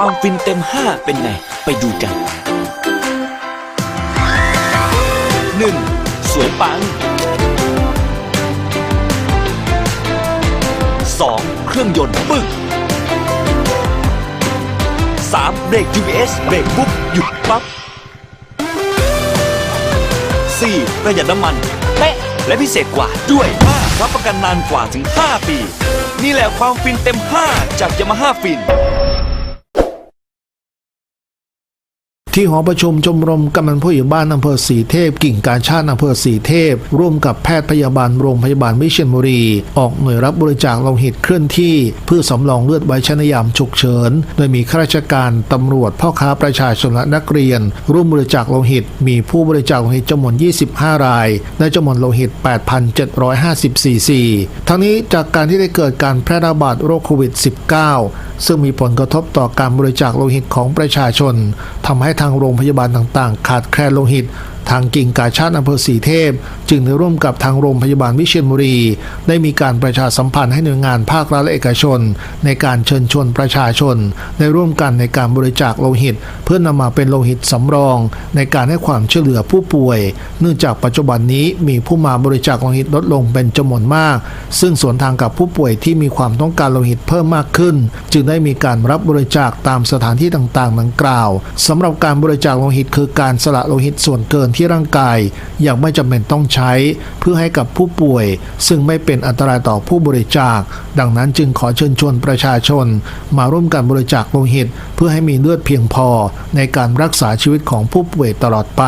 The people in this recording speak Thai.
ความฟินเต็ม 5 เป็นไง ไปดูกัน 1. สวยปัง 2. เครื่องยนต์ปึก 3. เบรก GPS เบรกปุ๊บหยุดปั๊บ 4. ประหยัดน้ำมันเป๊ะและพิเศษกว่าด้วย 5. รับประกันนานกว่าถึง 5 ปี นี่แหละความฟินเต็ม 5 จากยามาฮ่าฟิน ที่หอประชุมชมรมกำนันผู้ใหญ่บ้านอำเภอสีเทพ กิ่งการชาติอำเภอสีเทพ ร่วมกับแพทย์พยาบาลโรงพยาบาลวิเชียรบุรี ออกหน่วยรับบริจาคโลหิตเคลื่อนที่เพื่อสำรองเลือดไว้ชนยามฉุกเฉิน โดยมีข้าราชการตำรวจพ่อค้าประชาชนและนักเรียน ร่วมบริจาคโลหิต มีผู้บริจาคโลหิตจำนวน 25 รายได้จำนวนโลหิต 8,750 ซีซีทั้งนี้จากการที่ได้เกิดการแพร่ระบาดโรคโควิด -19 ซึ่งมีผลกระทบต่อการบริจาคโลหิตของประชาชนทำให้ทางางโรงพยาบาลต่างๆ ขาดแคลนโลหิต ทางกิ่งกาชาติอำเภอสีเทพ จึงได้ร่วมกับทางโรงพยาบาลวิเชียรบุรี ได้มีการประชาสัมพันธ์ให้หน่วยงานภาครัฐและเอกชน ในการเชิญชวนประชาชน ได้ร่วมกันในการบริจาคโลหิต เพื่อนำมาเป็นโลหิตสำรอง ในการให้ความช่วยเหลือผู้ป่วย เนื่องจากปัจจุบันนี้มีผู้มาบริจาคโลหิตลดลงเป็นจำนวนมาก ซึ่งสวนทางกับผู้ป่วยที่มีความต้องการโลหิตเพิ่มมากขึ้น จึงได้มีการรับบริจาคตามสถานที่ต่างๆดังกล่าวสำหรับการบริจาคโลหิตคือการสละโลหิตส่วนเกินที่ร่างกายยังไม่จำเป็นต้องใช้ เพื่อให้กับผู้ป่วย ซึ่งไม่เป็นอันตรายต่อผู้บริจาค ดังนั้นจึงขอเชิญชวนประชาชน มาร่วมกันบริจาคโลหิต เพื่อให้มีเลือดเพียงพอในการรักษาชีวิตของผู้ป่วยตลอดไป